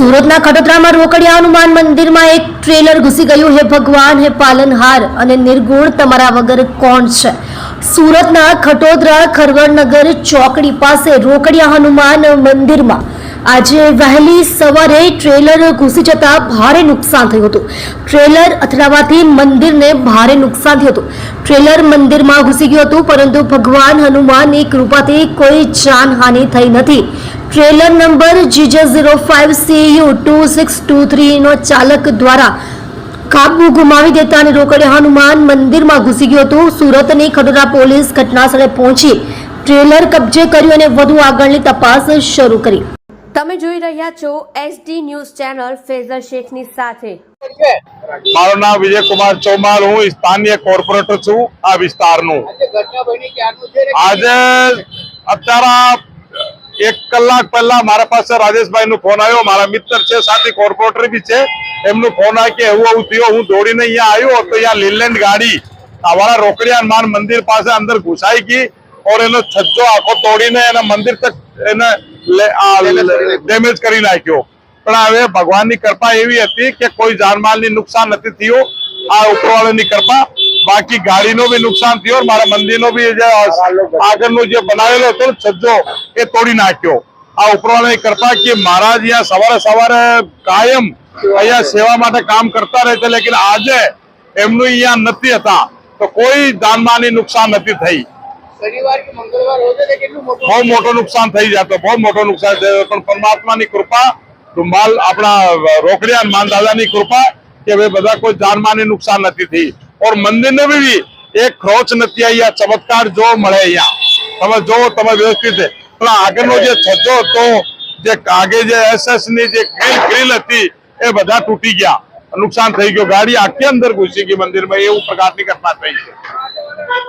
સુરતના ખડોદરામાં રોકડિયા હનુમાન મંદિરમાં એક ટ્રેલર ઘૂસી ગયું. હે ભગવાન, હે પાલનહાર અને નિર્ગુણ તમારા વગર કોણ છે? સુરતના ખટોદરા ખરવડનગર ચોકડી પાસે રોકડિયા હનુમાન મંદિરમાં આજે વહેલી સવારે ટ્રેલર ઘૂસી જતા ભારે નુકસાન થયું હતું. ટ્રેલર અથડાવાથી મંદિરને ભારે નુકસાન થયું હતું. ટ્રેલર મંદિરમાં ઘૂસી ગયું હતું, પરંતુ ભગવાન હનુમાનની કૃપાથી કોઈ જાનહાનિ થઈ નથી. Trailer number GJ zero five C U two six two થ્રીનો ચાલક દ્વારા કાબુ ગુમાવી દેતા અને રોકડે હનુમાન મંદિરમાં ઘૂસી ગયું હતું. સુરતની ખડોરા પોલીસ ઘટનાસ્થળે પહોંચી ટ્રેલર કબજે કર્યું અને વધુ આગળની તપાસ શરૂ કરી. તમે જોઈ રહ્યા છો એસડી ન્યૂઝ ચેનલ ફેઝર શેખની સાથે. મારું નામ વિજયકુમાર ચૌમાલ હું સ્થાનીય કોર્પોરેટર છું આ વિસ્તારનું. આજે અત્યારે એક કલાક પહેલા મારા પાસે રાજેશભાઈ નું ફોન આવ્યો. મારા મિત્ર છે સાથે કોર્પોરેટર બી છે. એમનું ફોન આવ્યો કે એવું આવું થયો હું દોડીને અહીંયા આવ્યો તો અહીંયા લીલેન્ડ ગાડી અમારા રોકડિયા હનુમાન મંદિર પાસે અંદર ઘુસાઈ ગઈ. ઓર એનો છજ્જો આખો તોડીને એના મંદિર તક એને ડેમેજ કરી નાખ્યો. પણ હવે ભગવાનની કૃપા એવી હતી કે કોઈ જાનમાલની નુકસાન નથી થયું. આ ઉપરવાળાની કૃપા. બાકી ગાડીનો બી નુકસાન થયો મારા મંદિરનો બી જે આગળનો જે બનાવેલો હતો ને છજ્જો એ તોડી નાખ્યો. આ ઉપરવાળાની કૃપા કે મહારાજ અહીંયા સવારે સવારે કાયમ અહીંયા સેવા માટે કામ કરતા રહે છે લેકિન આજે એમનું અહીંયા નથી હતા. તો કોઈ જાનમાલની નુકસાન નથી થઈ. બહુ મોટું નુકસાન થઈ જતો બહુ મોટો નુકસાન થયો પણ પરમાત્માની કૃપા ધુમાલ આપણા રોકડિયા હનુમાન કૃપા કે ભાઈ બધા કોઈ જાનમાની નુકસાન નથી થઈ. ઓર મંદિરને બી એક ખરોચ નથી અહીંયા ચમત્કાર જો મળે અહીંયા. તમે જો, તમે વ્યવસ્થિત પણ આગળનો જે છજ્જો હતો, જે આગે જે એસએસની જે ગ્રીલ હતી, એ બધા તૂટી ગયા. નુકસાન થઈ ગયું. ગાડી આખી અંદર ઘૂસી ગઈ મંદિરમાં. એવું પ્રકારની ઘટના થઈ છે.